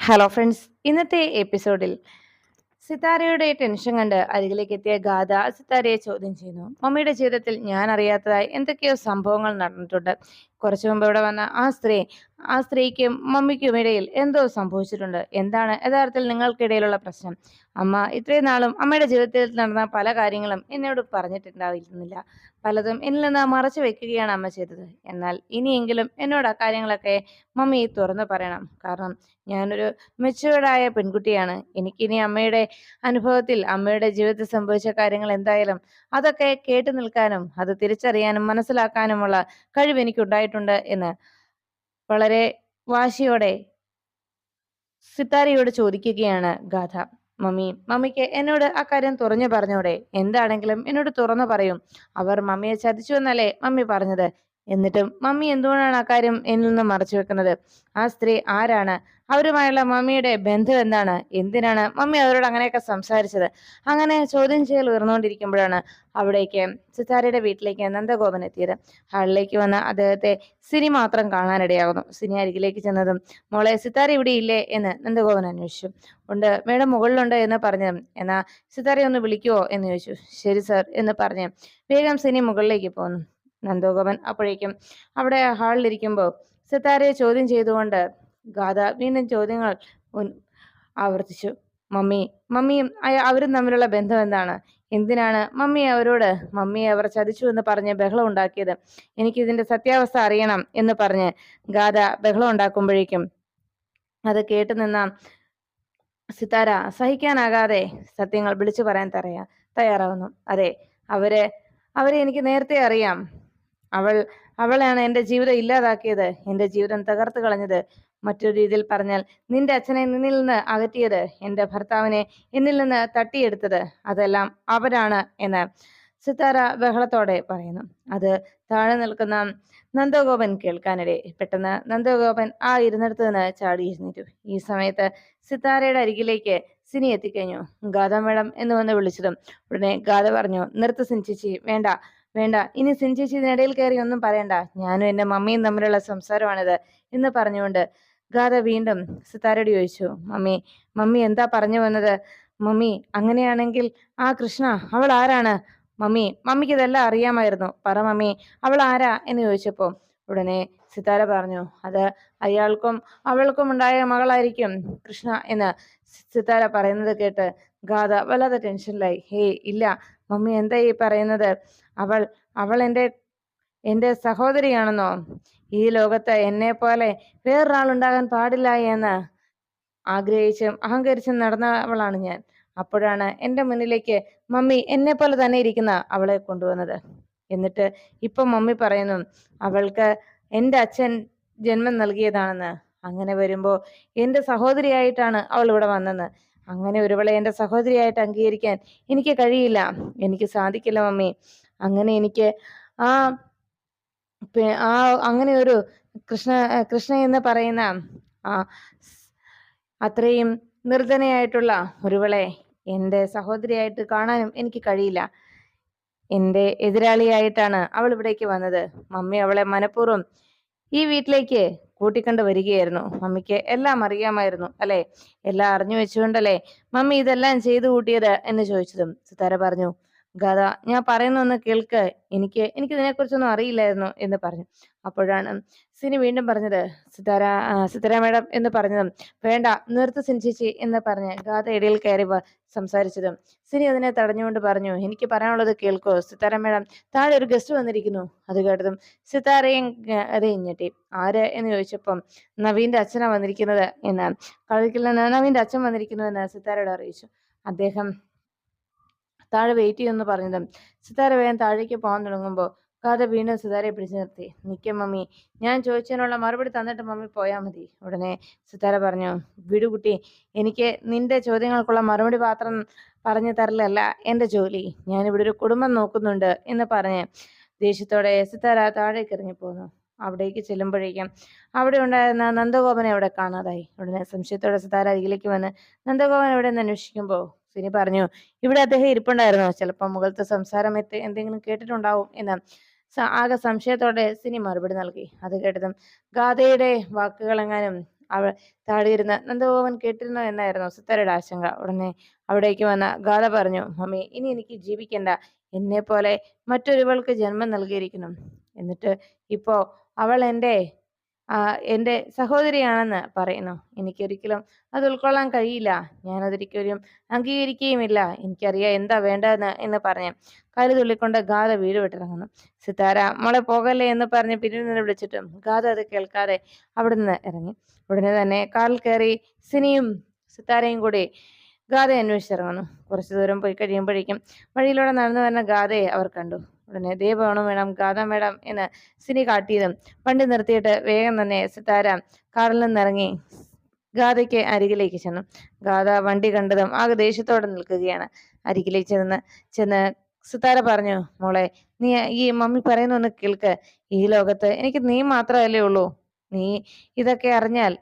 Hello friends ഇന്നത്തെ എപ്പിസോഡിൽ സിതാരയുടെ tension കണ്ട് അരികിലേക്ക് എത്തിയ ഗാഥ സിതാരയെ ചോദ്യം ചെയ്യുന്നു. മമ്മിയുടെ ജീവിതത്തിൽ ഞാൻ അറിയാത്തതായി എന്തൊക്കെയോ സംഭവങ്ങൾ നടന്നിട്ടുണ്ട്. കുറച്ചു മുമ്പ് ഇവിടെ വന്ന ആ സ്ത്രീ ആ സ്ത്രീക്കും മമ്മിക്കും ഇടയിൽ എന്തോ സംഭവിച്ചിട്ടുണ്ട്. എന്താണ് യഥാർത്ഥത്തിൽ നിങ്ങൾക്കിടയിലുള്ള പ്രശ്നം? അമ്മ ഇത്രയും നാളും അമ്മയുടെ ജീവിതത്തിൽ നടന്ന പല കാര്യങ്ങളും എന്നോട് പറഞ്ഞിട്ടുണ്ടായിരുന്നില്ല. പലതും എന്നിൽ നിന്ന് മറച്ചു വെക്കുകയാണ് അമ്മ ചെയ്തത്. എന്നാൽ ഇനിയെങ്കിലും എന്നോട് ആ കാര്യങ്ങളൊക്കെ മമ്മി തുറന്നു പറയണം. കാരണം ഞാനൊരു മെച്ചുവേർഡായ പെൺകുട്ടിയാണ്. എനിക്കിനി അമ്മയുടെ അനുഭവത്തിൽ അമ്മയുടെ ജീവിതത്തിൽ സംഭവിച്ച കാര്യങ്ങൾ എന്തായാലും അതൊക്കെ കേട്ടു നിൽക്കാനും അത് തിരിച്ചറിയാനും മനസ്സിലാക്കാനുമുള്ള കഴിവ് എനിക്കുണ്ടായിട്ടുണ്ട് എന്ന് വളരെ വാശിയോടെ സിത്താരയോട് ചോദിക്കുകയാണ് ഗാഥ. മമ്മി മമ്മിക്ക് എന്നോട് ആ കാര്യം തുറഞ്ഞു പറഞ്ഞൂടെ? എന്താണെങ്കിലും എന്നോട് തുറന്നു പറയും. അവർ മമ്മിയെ ചതിച്ചു എന്നല്ലേ മമ്മി പറഞ്ഞത്? എന്നിട്ടും മമ്മി എന്തുകൊണ്ടാണ് ആ കാര്യം എന്നിൽ നിന്ന് മറച്ചു വെക്കുന്നത്? ആ സ്ത്രീ ആരാണ്? അവരുമായുള്ള മമ്മിയുടെ ബന്ധം എന്താണ്? എന്തിനാണ്? മമ്മി അവരോട് അങ്ങനെയൊക്കെ സംസാരിച്ചത്. അങ്ങനെ ചോദ്യം ചെയ്യൽ ഉയർന്നുകൊണ്ടിരിക്കുമ്പോഴാണ് അവിടേക്ക് സിത്താരയുടെ വീട്ടിലേക്ക് നന്ദഗോപൻ എത്തിയത്. ഹാളിലേക്ക് വന്ന അദ്ദേഹത്തെ സിനി മാത്രം കാണാനിടയാകുന്നു സിനി അരികിലേക്ക് ചെന്നതും മോളെ സിത്താര ഇവിടെ ഇല്ലേ? എന്ന് നന്ദഗോപൻ അന്വേഷിച്ചു. ഉണ്ട്. മേഡം മുകളിലുണ്ട് എന്ന് പറഞ്ഞു എന്നാ സിത്താരയെ ഒന്ന് വിളിക്കുവോ? എന്ന് ചോദിച്ചു. ശരി സർ എന്ന് പറഞ്ഞ് വേഗം സിനി മുകളിലേക്ക് പോന്നു. നന്ദഗോപൻ അപ്പോഴേക്കും അവിടെ ഹാളിലിരിക്കുമ്പോൾ സിത്താരയെ ചോദ്യം ചെയ്തുകൊണ്ട് ഗാഥ വീണ്ടും ചോദ്യങ്ങൾ ആവർത്തിച്ചു. മമ്മി മമ്മിയും അവരും തമ്മിലുള്ള ബന്ധം എന്താണ്? എന്തിനാണ്? മമ്മി അവരോട് മമ്മിയെ അവർ ചതിച്ചു എന്ന് പറഞ്ഞ് ബഹളം ഉണ്ടാക്കിയത്. എനിക്കിതിന്റെ സത്യാവസ്ഥ അറിയണം എന്ന് പറഞ്ഞ് ഗാഥ ബഹളം ഉണ്ടാക്കുമ്പോഴേക്കും അത് കേട്ടു നിന്ന സിതാര സഹിക്കാനാകാതെ സത്യങ്ങൾ വിളിച്ചു പറയാൻ തറയാ തയ്യാറാവുന്നു. അതെ അവരെ അവരെ എനിക്ക് നേരത്തെ അറിയാം. അവൾ അവളാണ് എന്റെ ജീവിതം ഇല്ലാതാക്കിയത്. എന്റെ ജീവിതം തകർത്തു കളഞ്ഞത്. മറ്റൊരു രീതിയിൽ പറഞ്ഞാൽ നിന്റെ അച്ഛനെ നിന്നിൽ നിന്ന് അകറ്റിയത് എന്റെ ഭർത്താവിനെ എന്നിൽ നിന്ന് തട്ടിയെടുത്തത് അതെല്ലാം അവരാണ് എന്ന് സിത്താര ബഹളത്തോടെ പറയുന്നു. അത് താഴെ നിൽക്കുന്ന നന്ദഗോപൻ കേൾക്കാനിടെ പെട്ടെന്ന് നന്ദഗോപൻ ആ ഇരുന്നിടത്ത് നിന്ന് ചാടി ഇരുന്നിട്ടു ഈ സമയത്ത് സിത്താരയുടെ അരികിലേക്ക് സിനി എത്തിക്കഴിഞ്ഞു. ഗാഥ മേഡം എന്ന് വന്ന് വിളിച്ചതും ഉടനെ ഗാഥ പറഞ്ഞു നിർത്ത് സിൻചിച്ചി വേണ്ട. വേണ്ട. ഇനി സിൻചേച്ചി ഇതിനിടയിൽ കയറി ഒന്നും പറയണ്ട. ഞാനും എന്റെ മമ്മിയും തമ്മിലുള്ള സംസാരമാണിത് എന്ന് പറഞ്ഞുകൊണ്ട് ഗാഥ വീണ്ടും സിത്താരയോട് ചോദിച്ചു മമ്മി മമ്മി എന്താ പറഞ്ഞു വന്നത്? മമ്മി അങ്ങനെയാണെങ്കിൽ ആ കൃഷ്ണ അവൾ ആരാണ്? മമ്മി മമ്മിക്ക് ഇതെല്ലാം അറിയാമായിരുന്നു. പറ മമ്മി അവൾ ആരാ? എന്ന് ചോദിച്ചപ്പോ ഉടനെ സിത്താര പറഞ്ഞു അത് അയാൾക്കും അവൾക്കും ഉണ്ടായ മകളായിരിക്കും കൃഷ്ണ എന്ന് സിത്താര പറയുന്നത് കേട്ട് ഗാഥ വല്ലാതെ ടെൻഷനിലായി ഹേയ് ഇല്ല. മമ്മി എന്താ ഈ പറയുന്നത്? അവൾ അവൾ എന്റെ എന്റെ സഹോദരിയാണെന്നോ? ഈ ലോകത്ത് എന്നെ പോലെ വേറൊരാളുണ്ടാകാൻ പാടില്ല എന്ന് ആഗ്രഹിച്ചും അഹങ്കരിച്ചും നടന്നവളാണ് ഞാൻ. അപ്പോഴാണ് എന്റെ മുന്നിലേക്ക് മമ്മി എന്നെ പോലെ തന്നെ ഇരിക്കുന്ന അവളെ കൊണ്ടുവന്നത്. എന്നിട്ട് ഇപ്പം മമ്മി പറയുന്നു അവൾക്ക് എന്റെ അച്ഛൻ ജന്മം നൽകിയതാണെന്ന്. അങ്ങനെ വരുമ്പോൾ എന്റെ സഹോദരിയായിട്ടാണ് അവൾ ഇവിടെ വന്നത് അങ്ങനെ ഒരുവളെ എന്റെ സഹോദരിയായിട്ട് അംഗീകരിക്കാൻ എനിക്ക് കഴിയില്ല. എനിക്ക് സാധിക്കില്ല മമ്മി. അങ്ങനെ എനിക്ക് ആ ആ അങ്ങനെ ഒരു കൃഷ്ണ കൃഷ്ണ എന്ന് പറയുന്ന ആ അത്രയും നിർധനയായിട്ടുള്ള ഒരുവളെ എന്റെ സഹോദരിയായിട്ട് കാണാനും എനിക്ക് കഴിയില്ല. എന്റെ എതിരാളിയായിട്ടാണ് അവൾ ഇവിടേക്ക് വന്നത്. മമ്മി അവളെ മനഃപൂർവം ഈ വീട്ടിലേക്ക് കൂട്ടിക്കൊണ്ട് വരികയായിരുന്നു. മമ്മിക്ക് എല്ലാം അറിയാമായിരുന്നു അല്ലെ? എല്ലാം അറിഞ്ഞു വെച്ചുകൊണ്ടല്ലേ മമ്മി ഇതെല്ലാം ചെയ്തു കൂട്ടിയത് എന്ന് ചോദിച്ചതും സിതാര പറഞ്ഞു ഗത ഞാൻ പറയുന്നൊന്ന് കേൾക്ക്. എനിക്ക് എനിക്ക് ഇതിനെക്കുറിച്ചൊന്നും അറിയില്ലായിരുന്നു എന്ന് പറഞ്ഞു. അപ്പോഴാണ് സിനി വീണ്ടും പറഞ്ഞത് സിതാര സിതാര മേഡം എന്ന് പറഞ്ഞതും വേണ്ട നിർത്ത് സിൻചേച്ചി എന്ന് പറഞ്ഞ് ഗാഥ ഇടയിൽ കയറി സംസാരിച്ചതും. സിനി അതിനെ തടഞ്ഞുകൊണ്ട് പറഞ്ഞു എനിക്ക് പറയാനുള്ളത് കേൾക്കോ. സിതാര മേഡം താഴെ ഒരു ഗസ്റ്റ് വന്നിരിക്കുന്നു. അത് കേട്ടതും സിതാരയും അതേയും ഞെട്ടി. ആര്? എന്ന് ചോദിച്ചപ്പം നവീന്റെ അച്ഛനാണ് വന്നിരിക്കുന്നത് എന്ന് കളിക്കില്ലെന്ന് നവീന്റെ അച്ഛൻ വന്നിരിക്കുന്നു എന്ന് സിതാരയോട് അറിയിച്ചു. അദ്ദേഹം താഴെ വെയിറ്റ് ചെയ്യുമെന്ന് പറഞ്ഞതും. സിതാര വേഗം താഴേക്ക് പോകാൻ തുടങ്ങുമ്പോൾ കഥ വീണ്ടും സിതാരയെ പിടിച്ചു നിർത്തി. നിൽക്കും മമ്മി. ഞാൻ ചോദിച്ചതിനുള്ള മറുപടി തന്നിട്ട് മമ്മി പോയാൽ മതി. ഉടനെ സിതാര പറഞ്ഞു വിടുകുട്ടി എനിക്ക് നിന്റെ ചോദ്യങ്ങൾക്കുള്ള മറുപടി പാത്രം പറഞ്ഞു തരലല്ല. എന്റെ ജോലി. ഞാനിവിടെ ഒരു കുടുംബം നോക്കുന്നുണ്ട് എന്ന് പറഞ്ഞ് ദേഷ്യത്തോടെ സിതാര താഴേക്ക് ഇറങ്ങി പോന്നു. അവിടേക്ക് ചെല്ലുമ്പോഴേക്കും അവിടെ ഉണ്ടായിരുന്ന നന്ദഗോപനെ അവിടെ കാണാതായി. ഉടനെ സംശയത്തോടെ സിതാര അരികിലേക്ക് വന്ന് നന്ദഗോപൻ എവിടെ നിന്ന് അന്വേഷിക്കുമ്പോൾ സിനി പറഞ്ഞു ഇവിടെ അദ്ദേഹം ഇരിപ്പുണ്ടായിരുന്നു? ചിലപ്പോൾ മുകളിലത്തെ സംസാരം എത്തി എന്തെങ്കിലും കേട്ടിട്ടുണ്ടാവും എന്ന്. ആകെ സംശയത്തോടെ സിനി മറുപടി നൽകി. അത് കേട്ടതും ഗാഥയുടെ വാക്കുകളെങ്ങാനും അവൾ താടിയിരുന്ന നന്ദഗോപൻ കേട്ടിരുന്നോ എന്നായിരുന്നു സുത്തരയുടെ ആശങ്ക. ഉടനെ അവിടേക്ക് വന്ന ഗാഥ പറഞ്ഞു മമ്മി ഇനി എനിക്ക് ജീവിക്കണ്ട. എന്നെ പോലെ മറ്റൊരുവൾക്ക് ജന്മം നൽകിയിരിക്കുന്നു. എന്നിട്ട് ഇപ്പോ അവൾ എന്റെ എന്റെ സഹോദരിയാണെന്ന് പറയുന്നു. എനിക്കൊരിക്കലും അത് ഉൾക്കൊള്ളാൻ കഴിയില്ല. ഞാനതൊരിക്കലും അംഗീകരിക്കുകയുമില്ല. എനിക്കറിയാം എന്താ വേണ്ടതെന്ന് എന്ന് പറഞ്ഞു കാൽ തുള്ളിക്കൊണ്ട് ഗാഥ വീട് വിട്ടിറങ്ങുന്നു. സിത്താര മോളെ പോകല്ലേ എന്ന് പറഞ്ഞ് പിന്നിൽ നിന്ന് വിളിച്ചിട്ടും ഗാഥ അത് കേൾക്കാതെ അവിടെ നിന്ന് ഇറങ്ങി. ഉടനെ തന്നെ കാൽ കയറി സിനിയും സിത്താരയും കൂടി ഗാഥ അന്വേഷിച്ചിറങ്ങുന്നു. കുറച്ചു ദൂരം പോയി കഴിയുമ്പോഴേക്കും വഴിയിലൂടെ നടന്നു വരുന്ന ഗാഥയെ അവർ കണ്ടു. ഉടനെ ദേ വേണം വേണം ഗാഥ മേഡം എന്ന് സിനി കാട്ടിയതും വണ്ടി നിർത്തിയിട്ട് വേഗം തന്നെ സിത്താര കാറിൽ നിന്നിറങ്ങി ഗാഥയ്ക്ക് അരികിലേക്ക് ചെന്നു. ഗാഥ വണ്ടി കണ്ടതും ആകെ ദേഷ്യത്തോടെ നിൽക്കുകയാണ്. അരികിലേക്ക് ചെന്ന് ചെന്ന് സിത്താര പറഞ്ഞു മോളെ നീ ഈ മമ്മി പറയുന്ന ഒന്ന് കേൾക്ക്. ഈ ലോകത്ത് എനിക്ക് നീ മാത്രമല്ലേ ഉള്ളൂ. നീ ഇതൊക്കെ അറിഞ്ഞാൽ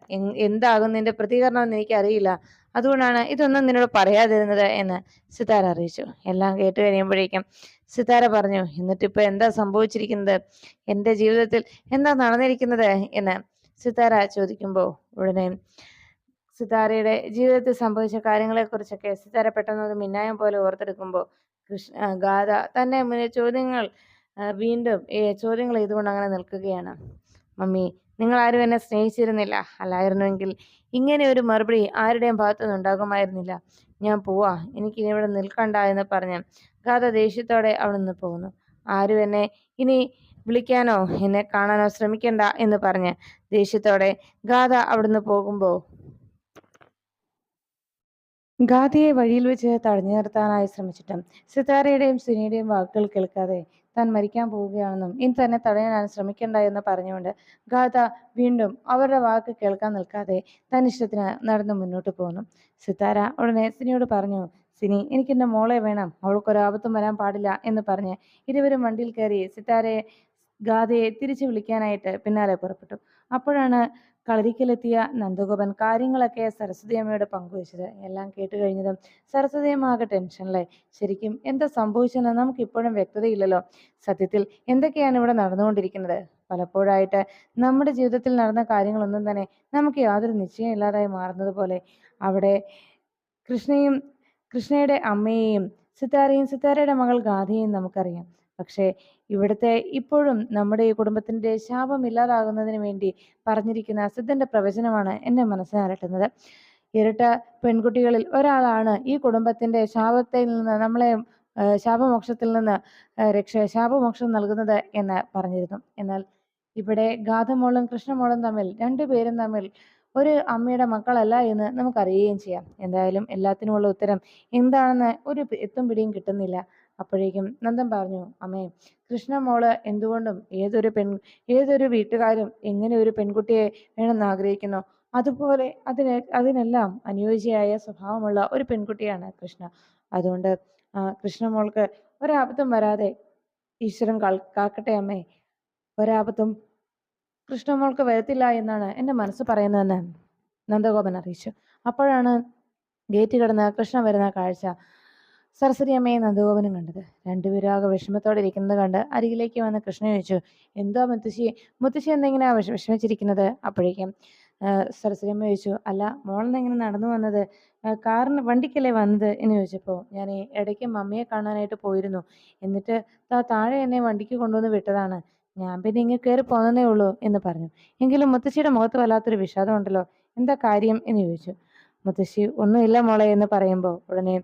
എന്താകും നിന്റെ പ്രതികരണം എന്ന് എനിക്കറിയില്ല. അതുകൊണ്ടാണ് ഇതൊന്നും നിന്നോട് പറയാതിരുന്നത് എന്ന് സിത്താര അറിയിച്ചു. എല്ലാം കേട്ട് കഴിയുമ്പോഴേക്കും സിത്താര പറഞ്ഞു എന്നിട്ടിപ്പോ എന്താ സംഭവിച്ചിരിക്കുന്നത്? എന്റെ ജീവിതത്തിൽ എന്താ നടന്നിരിക്കുന്നത്? എന്ന് സിതാര ചോദിക്കുമ്പോൾ ഉടനെ സിതാരയുടെ ജീവിതത്തിൽ സംഭവിച്ച കാര്യങ്ങളെക്കുറിച്ചൊക്കെ സിതാര പെട്ടെന്ന് ഒരു മിന്നായം പോലെ ഓർത്തെടുക്കുമ്പോൾ കൃഷ്ണ ഗാഥ തന്നെ മുന്നിൽ ചോദ്യങ്ങൾ വീണ്ടും ചോദ്യങ്ങൾ ചെയ്തുകൊണ്ട് അങ്ങനെ നിൽക്കുകയാണ്. മമ്മി നിങ്ങൾ ആരും എന്നെ സ്നേഹിച്ചിരുന്നില്ല. അല്ലായിരുന്നുവെങ്കിൽ ഇങ്ങനെ ഒരു മറുപടി ആരുടെയും ഭാഗത്തുനിന്ന് ഉണ്ടാകുമായിരുന്നില്ല ഞാൻ പോവാ. എനിക്ക് ഇനി ഇവിടെ നിൽക്കണ്ട എന്ന് പറഞ്ഞ് ഗാഥ ദേഷ്യത്തോടെ അവിടെ നിന്ന് പോകുന്നു. ആരും എന്നെ ഇനി വിളിക്കാനോ എന്നെ കാണാനോ ശ്രമിക്കണ്ട എന്ന് പറഞ്ഞ് ദേഷ്യത്തോടെ ഗാഥ അവിടുന്ന് പോകുമ്പോൾ ഗാഥയെ വഴിയിൽ വെച്ച് തടഞ്ഞു നിർത്താനായി ശ്രമിച്ചിട്ടും സിതാരയുടെയും സുനിയുടെയും വാക്കുകൾ കേൾക്കാതെ താൻ മരിക്കാൻ പോവുകയാണെന്നും ഇനി തന്നെ തടയാൻ ശ്രമിക്കേണ്ട എന്ന് പറഞ്ഞുകൊണ്ട് ഗാഥ വീണ്ടും അവരുടെ വാക്ക് കേൾക്കാൻ നിൽക്കാതെ താൻ ഇഷ്ടത്തിന് നടന്നു മുന്നോട്ട് പോകുന്നു സിതാര ഉടനെ സിനിയോട് പറഞ്ഞു സിനി എനിക്ക് എന്റെ മോളെ വേണം. അവൾക്കൊരാപത്തും വരാൻ പാടില്ല എന്ന് പറഞ്ഞ് ഇരുവരും വണ്ടിയിൽ കയറി സിതാരയെ ഗാഥയെ തിരിച്ചു വിളിക്കാനായിട്ട് പിന്നാലെ പുറപ്പെട്ടു. അപ്പോഴാണ് കളരിക്കലെത്തിയ നന്ദഗോപൻ കാര്യങ്ങളൊക്കെ സരസ്വതി അമ്മയോട് പങ്കുവച്ചത്. എല്ലാം കേട്ട് കഴിഞ്ഞതും സരസ്വതി അമ്മ ആകെ ടെൻഷനിലായി. ശരിക്കും എന്താ സംഭവിച്ചെന്ന് നമുക്ക് ഇപ്പോഴും വ്യക്തതയില്ലല്ലോ. സത്യത്തിൽ എന്തൊക്കെയാണ് ഇവിടെ നടന്നുകൊണ്ടിരിക്കുന്നത്? പലപ്പോഴായിട്ട് നമ്മുടെ ജീവിതത്തിൽ നടന്ന കാര്യങ്ങളൊന്നും തന്നെ നമുക്ക് യാതൊരു നിശ്ചയം ഇല്ലാതായി മാറുന്നത് പോലെ അവിടെ കൃഷ്ണയും കൃഷ്ണയുടെ അമ്മയെയും സിത്താരയും സിത്താരയുടെ മകൾ ഗാഥയെയും നമുക്കറിയാം. പക്ഷേ ഇവിടുത്തെ ഇപ്പോഴും നമ്മുടെ ഈ കുടുംബത്തിന്റെ ശാപം ഇല്ലാതാകുന്നതിന് വേണ്ടി പറഞ്ഞിരിക്കുന്ന അസിദ്ധന്റെ പ്രവചനമാണ് എന്നെ മനസ്സിനെ അലട്ടുന്നത് ഇരട്ട പെൺകുട്ടികളിൽ ഒരാളാണ് ഈ കുടുംബത്തിന്റെ ശാപത്തിൽ നിന്ന് നമ്മളെ ശാപമോക്ഷത്തിൽ നിന്ന് രക്ഷ ശാപമോക്ഷം നൽകുന്നത് എന്ന് പറഞ്ഞിരുന്നു. എന്നാൽ ഇവിടെ ഗാഥമോളും കൃഷ്ണമോളും തമ്മിൽ രണ്ടുപേരും തമ്മിൽ ഒരു അമ്മയുടെ മക്കളല്ല എന്ന് നമുക്കറിയുകയും ചെയ്യാം. എന്തായാലും എല്ലാത്തിനുമുള്ള ഉത്തരം എന്താണെന്ന് ഒരു എത്തും പിടിയും കിട്ടുന്നില്ല. അപ്പോഴേക്കും നന്ദൻ പറഞ്ഞു അമ്മേ കൃഷ്ണമോൾ എന്തുകൊണ്ടും ഏതൊരു പെൺ ഏതൊരു വീട്ടുകാരും എങ്ങനെ ഒരു പെൺകുട്ടിയെ വേണമെന്ന് ആഗ്രഹിക്കുന്നു? അതുപോലെ അതിന് അതിനെല്ലാം അനുയോജ്യയായ സ്വഭാവമുള്ള ഒരു പെൺകുട്ടിയാണ് കൃഷ്ണ. അതുകൊണ്ട് ആ കൃഷ്ണമോൾക്ക് ഒരാപത്തും വരാതെ ഈശ്വരൻ കാക്കട്ടെ അമ്മേ. ഒരാപത്തും കൃഷ്ണമോൾക്ക് വരത്തില്ല എന്നാണ് എന്റെ മനസ്സ് പറയുന്നതെന്ന് നന്ദഗോപൻ അറിയിച്ചു. അപ്പോഴാണ് ഗേറ്റ് കടന്ന് കൃഷ്ണ വരുന്ന കാഴ്ച. സരസ്വതി അമ്മയെ നന്ദഗോപനും കണ്ടത്. രണ്ടുപേരും ആകെ വിഷമത്തോടെ ഇരിക്കുന്നത് കണ്ട് അരികിലേക്ക് വന്ന് കൃഷ്ണൻ ചോദിച്ചു എന്തോ മുത്തശ്ശി? മുത്തശ്ശി എന്തെങ്ങനെയാ വിഷ വിഷമിച്ചിരിക്കുന്നത്? അപ്പോഴേക്കും സരസ്വതി അമ്മ ചോദിച്ചു അല്ല മോളെന്നെങ്ങനെ നടന്നു വന്നത്? കാറിന് വണ്ടിക്കല്ലേ വന്നത്? എന്ന് ചോദിച്ചപ്പോൾ ഞാൻ ഇടയ്ക്ക് മമ്മിയെ കാണാനായിട്ട് പോയിരുന്നു. എന്നിട്ട് താ താഴെ എന്നെ വണ്ടിക്ക് കൊണ്ടുവന്ന് വിട്ടതാണ്. ഞാൻ പിന്നെ ഇങ്ങ് കയറി പോന്നതേ ഉള്ളൂ എന്ന് പറഞ്ഞു. എങ്കിലും മുത്തശ്ശിയുടെ മുഖത്ത് വല്ലാത്തൊരു വിഷാദം ഉണ്ടല്ലോ. എന്താ കാര്യം? എന്ന് ചോദിച്ചു. മുത്തശ്ശി ഒന്നുമില്ല മോളെ എന്ന് പറയുമ്പോൾ ഉടനെ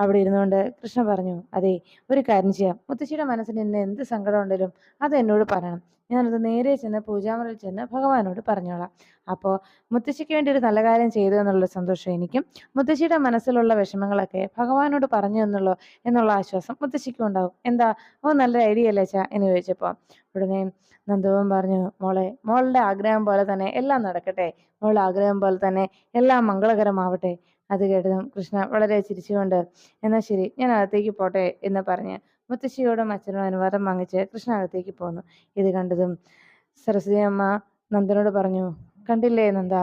അവിടെ ഇരുന്നുകൊണ്ട് കൃഷ്ണ പറഞ്ഞു അതെ ഒരു കാര്യം ചെയ്യാം. മുത്തശ്ശിയുടെ മനസ്സിന് ഇന്ന് എന്ത് സങ്കടം ഉണ്ടെങ്കിലും അത് എന്നോട് പറയണം. ഞാനത് നേരെ ചെന്ന് പൂജാമുറിയിൽ ചെന്ന് ഭഗവാനോട് പറഞ്ഞോളാം. അപ്പോൾ മുത്തശ്ശിക്ക് വേണ്ടി ഒരു നല്ല കാര്യം ചെയ്തു എന്നുള്ള സന്തോഷം എനിക്കും. മുത്തശ്ശിയുടെ മനസ്സിലുള്ള വിഷമങ്ങളൊക്കെ ഭഗവാനോട് പറഞ്ഞു എന്നുള്ള എന്നുള്ള ആശ്വാസം മുത്തശ്ശിക്കും ഉണ്ടാവും എന്താ? ഓ നല്ല ഐഡിയ അല്ലേ ചാ എന്ന് ചോദിച്ചപ്പോൾ ഉടനെ നന്ദുവൻ പറഞ്ഞു മോളെ മോളുടെ ആഗ്രഹം പോലെ തന്നെ എല്ലാം നടക്കട്ടെ. മോളുടെ ആഗ്രഹം പോലെ തന്നെ എല്ലാം മംഗളകരമാവട്ടെ. അത് കൃഷ്ണ വളരെ ചിരിച്ചുകൊണ്ട് എന്നാൽ ശരി ഞാൻ അകത്തേക്ക് പോട്ടെ എന്ന് പറഞ്ഞ് മുത്തശ്ശിയോടും അച്ഛനോടും അനുവാദം വാങ്ങിച്ച് കൃഷ്ണ അകത്തേക്ക് പോന്നു. ഇത് കണ്ടതും സരസ്വതി അമ്മ നന്ദനോട് പറഞ്ഞു കണ്ടില്ലേ നന്ദ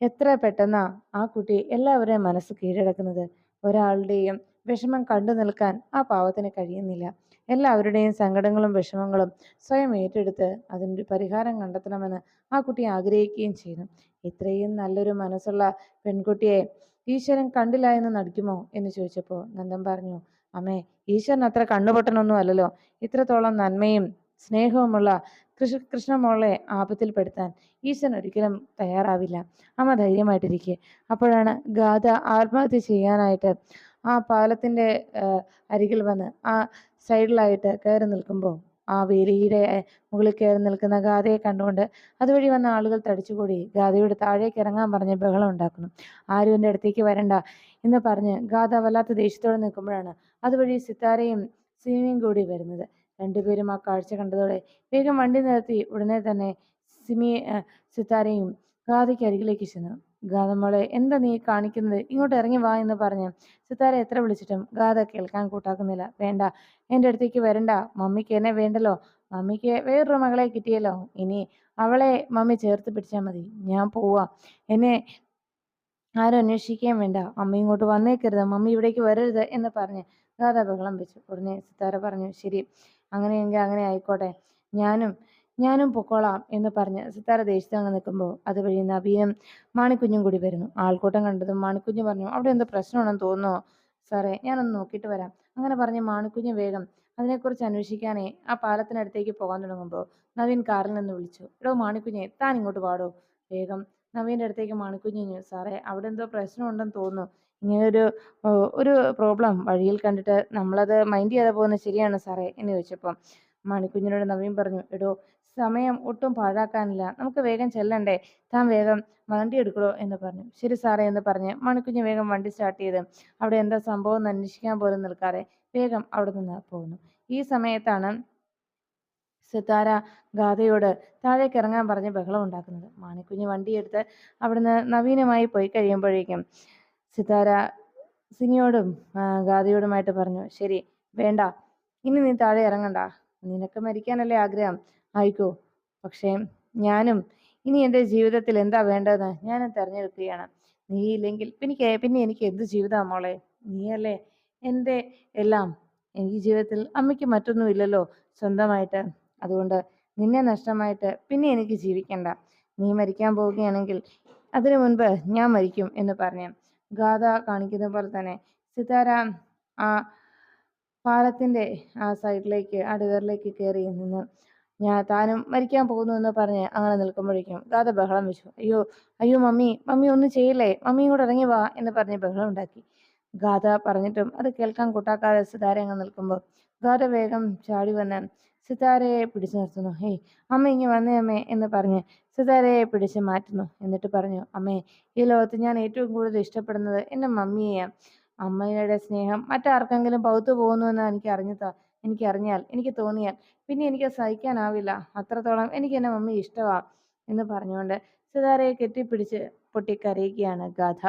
എത്ര പെട്ടെന്നാ ആ കുട്ടി എല്ലാവരുടെയും മനസ്സ് കീഴടക്കുന്നത്. ഒരാളുടെയും വിഷമം കണ്ടു നിൽക്കാൻ ആ പാവത്തിന് കഴിയുന്നില്ല. എല്ലാവരുടെയും സങ്കടങ്ങളും വിഷമങ്ങളും സ്വയം ഏറ്റെടുത്ത് അതിനൊരു പരിഹാരം കണ്ടെത്തണമെന്ന് ആ കുട്ടി ആഗ്രഹിക്കുകയും ചെയ്യുന്നു. ഇത്രയും നല്ലൊരു മനസ്സുള്ള പെൺകുട്ടിയെ ഈശ്വരൻ കണ്ടില്ല എന്ന് നടിക്കുമോ എന്ന് ചോദിച്ചപ്പോൾ നന്ദൻ പറഞ്ഞു അമ്മേ ഈശ്വരൻ അത്ര കണ്ണുപൊട്ടനൊന്നും അല്ലല്ലോ ഇത്രത്തോളം നന്മയും സ്നേഹവുമുള്ള കൃഷ്ണ കൃഷ്ണമോളെ ആപത്തിൽപ്പെടുത്താൻ ഈശ്വരൻ ഒരിക്കലും തയ്യാറാവില്ല. അമ്മ ധൈര്യമായിട്ടിരിക്കെ. അപ്പോഴാണ് ഗാഥ ആത്മഹത്യ ചെയ്യാനായിട്ട് ആ പാലത്തിന്റെ അരികിൽ വന്ന് ആ സൈഡിലായിട്ട് കയറി നിൽക്കുമ്പോൾ ആ വേലിയുടെ മുകളിൽ കയറി നിൽക്കുന്ന ഗാഥയെ കണ്ടുകൊണ്ട് അതുവഴി വന്ന ആളുകൾ തടിച്ചുകൂടി. ഗാഥയോട് താഴേക്ക് ഇറങ്ങാൻ പറഞ്ഞ് ബഹളം ഉണ്ടാക്കുന്നു. ആരും എന്റെ അടുത്തേക്ക് വരണ്ട എന്ന് പറഞ്ഞ് ഗാഥ വല്ലാത്ത ദേഷ്യത്തോടെ നിൽക്കുമ്പോഴാണ് അതുവഴി സിത്താരയും സിമിയും കൂടി വരുന്നത്. രണ്ടുപേരും ആ കാഴ്ച കണ്ടതോടെ വേഗം വണ്ടി നിർത്തി ഉടനെ തന്നെ സിമി സിത്താരയും ഗാഥയ്ക്ക് അരികിലേക്ക് ചെന്നു. ഗാഥ മോളെ എന്താ നീ കാണിക്കുന്നത്? ഇങ്ങോട്ട് ഇറങ്ങി വാ എന്ന് പറഞ്ഞ് സിത്താര എത്ര വിളിച്ചിട്ടും ഗാഥ കേൾക്കാൻ കൂട്ടാക്കുന്നില്ല. വേണ്ട എന്റെ അടുത്തേക്ക് വരണ്ട. മമ്മിക്ക് എന്നെ വേണ്ടല്ലോ. മമ്മിക്ക് വേറൊരു മകളെ കിട്ടിയല്ലോ. ഇനി അവളെ മമ്മി ചേർത്ത് പിടിച്ചാൽ മതി. ഞാൻ പോവാ. എന്നെ ആരും അന്വേഷിക്കുകയും വേണ്ട. അമ്മ ഇങ്ങോട്ട് വന്നേക്കരുത്. മമ്മി ഇവിടേക്ക് വരരുത് എന്ന് പറഞ്ഞ് ഗാഥ ബഹളം വെച്ചു. ഉടനെ സിത്താര പറഞ്ഞു ശരി അങ്ങനെയെങ്കിൽ അങ്ങനെ ആയിക്കോട്ടെ. ഞാനും ഞാനും പൊക്കോളാം എന്ന് പറഞ്ഞ് സിത്താര ദേഷ്യത്തങ്ങ് നിൽക്കുമ്പോൾ അതുവഴി നവീനും മാണിക്കുഞ്ഞും കൂടി വരുന്നു. ആൾക്കൂട്ടം കണ്ടതും മാണിക്കുഞ്ഞ് പറഞ്ഞു അവിടെ എന്തോ പ്രശ്നമാണെന്ന് തോന്നുന്നു? സാറേ ഞാനൊന്ന് നോക്കിയിട്ട് വരാം. അങ്ങനെ പറഞ്ഞ് മാണിക്കുഞ്ഞ് വേഗം അതിനെക്കുറിച്ച് അന്വേഷിക്കാനേ ആ പാലത്തിനടുത്തേക്ക് പോകാൻ തുടങ്ങുമ്പോൾ നവീൻ കാറിൽ നിന്ന് വിളിച്ചു എടോ മാണിക്കുഞ്ഞെ താൻ ഇങ്ങോട്ട് പാടോ വേഗം നവീന്റെ അടുത്തേക്ക് മാണിക്കുഞ്ഞു സാറേ അവിടെ എന്തോ പ്രശ്നമുണ്ടെന്ന് തോന്നുന്നു. ഇങ്ങനൊരു ഒരു പ്രോബ്ലം വഴിയിൽ കണ്ടിട്ട് നമ്മളത് മൈൻഡ് ചെയ്യാതെ പോകുന്നത് ശരിയാണ് സാറേ എന്ന് ചോദിച്ചപ്പം മാണിക്കുഞ്ഞിനോട് നവീൻ പറഞ്ഞു എടോ സമയം ഒട്ടും പാഴാക്കാനില്ല. നമുക്ക് വേഗം ചെല്ലണ്ടേ? താൻ വേഗം വണ്ടി എടുക്കണോ എന്ന് പറഞ്ഞു. ശരി സാറേ എന്ന് പറഞ്ഞ് മണിക്കുഞ്ഞ് വേഗം വണ്ടി സ്റ്റാർട്ട് ചെയ്ത് അവിടെ എന്താ സംഭവം എന്ന് അന്വേഷിക്കാൻ പോലും നിൽക്കാതെ വേഗം അവിടെ നിന്ന് പോകുന്നു. ഈ സമയത്താണ് സിത്താര ഗാഥയോട് താഴേക്ക് ഇറങ്ങാൻ പറഞ്ഞ് ബഹളം ഉണ്ടാക്കുന്നത്. മാണിക്കുഞ്ഞ് വണ്ടിയെടുത്ത് അവിടുന്ന് നവീനമായി പോയി കഴിയുമ്പോഴേക്കും സിത്താര സിനിയോടും ഗാഥയോടുമായിട്ട് പറഞ്ഞു ശരി വേണ്ട. ഇനി നീ താഴെ ഇറങ്ങണ്ട. നിനക്ക് മരിക്കാനല്ലേ ആഗ്രഹം. ആയിക്കോ. പക്ഷേ ഞാനും ഇനി എന്റെ ജീവിതത്തിൽ എന്താ വേണ്ടതെന്ന് ഞാൻ തിരഞ്ഞെടുക്കുകയാണ്. നീ ഇല്ലെങ്കിൽ എനിക്ക് പിന്നെ എനിക്ക് എന്ത് ജീവിതമാണ് മോളെ? നീയല്ലേ എന്റെ എല്ലാം. എനിക്ക് ജീവിതത്തിൽ അമ്മയ്ക്ക് മറ്റൊന്നും ഇല്ലല്ലോ സ്വന്തമായിട്ട്. അതുകൊണ്ട് നിന്നെ നഷ്ടമായിട്ട് പിന്നെ എനിക്ക് ജീവിക്കണ്ട. നീ മരിക്കാൻ പോവുകയാണെങ്കിൽ അതിനു മുൻപ് ഞാൻ മരിക്കും എന്ന് പറഞ്ഞു ഗാഥ കാണിക്കുന്ന പോലെ തന്നെ സിതാര ആ പാലത്തിന്റെ ആ സൈഡിലേക്ക് ആ ഡിവറിലേക്ക് കയറി നിന്ന് ഞാൻ താനും മരിക്കാൻ പോകുന്നു എന്ന് പറഞ്ഞ് അങ്ങനെ നിൽക്കുമ്പോഴേക്കും താത്ത ബഹളം വെച്ചു. അയ്യോ അയ്യോ മമ്മി മമ്മി ഒന്നും ചെയ്യില്ലേ? മമ്മിയും കൂടെ ഇറങ്ങി വാ എന്ന് പറഞ്ഞ് ബഹളം ഉണ്ടാക്കി. ഗാഥ പറഞ്ഞിട്ടും അത് കേൾക്കാൻ കൂട്ടാക്കാതെ സിതാര അങ്ങ് നിൽക്കുമ്പോൾ ഗാഥ വേഗം ചാടി വന്ന് സിതാരയെ പിടിച്ചു നിർത്തുന്നു. ഹേയ് അമ്മ ഇങ്ങ് വന്നേ അമ്മേ എന്ന് പറഞ്ഞ് സിതാരയെ പിടിച്ച് മാറ്റുന്നു. എന്നിട്ട് പറഞ്ഞു അമ്മേ ഈ ലോകത്ത് ഞാൻ ഏറ്റവും കൂടുതൽ ഇഷ്ടപ്പെടുന്നത് എന്റെ മമ്മിയെയാണ്. അമ്മയുടെ സ്നേഹം മറ്റാർക്കെങ്കിലും പൗത്തു പോകുന്നു എന്ന് എനിക്ക് അറിഞ്ഞതാ. എനിക്കറിഞ്ഞാൽ എനിക്ക് തോന്നിയാൽ പിന്നെ എനിക്ക് സഹിക്കാനാവില്ല. അത്രത്തോളം എനിക്ക് എന്റെ മമ്മി ഇഷ്ടമാണ് എന്ന് പറഞ്ഞുകൊണ്ട് സിതാരയെ കെട്ടിപ്പിടിച്ച് പൊട്ടിക്കരയുകയാണ് ഗാഥ.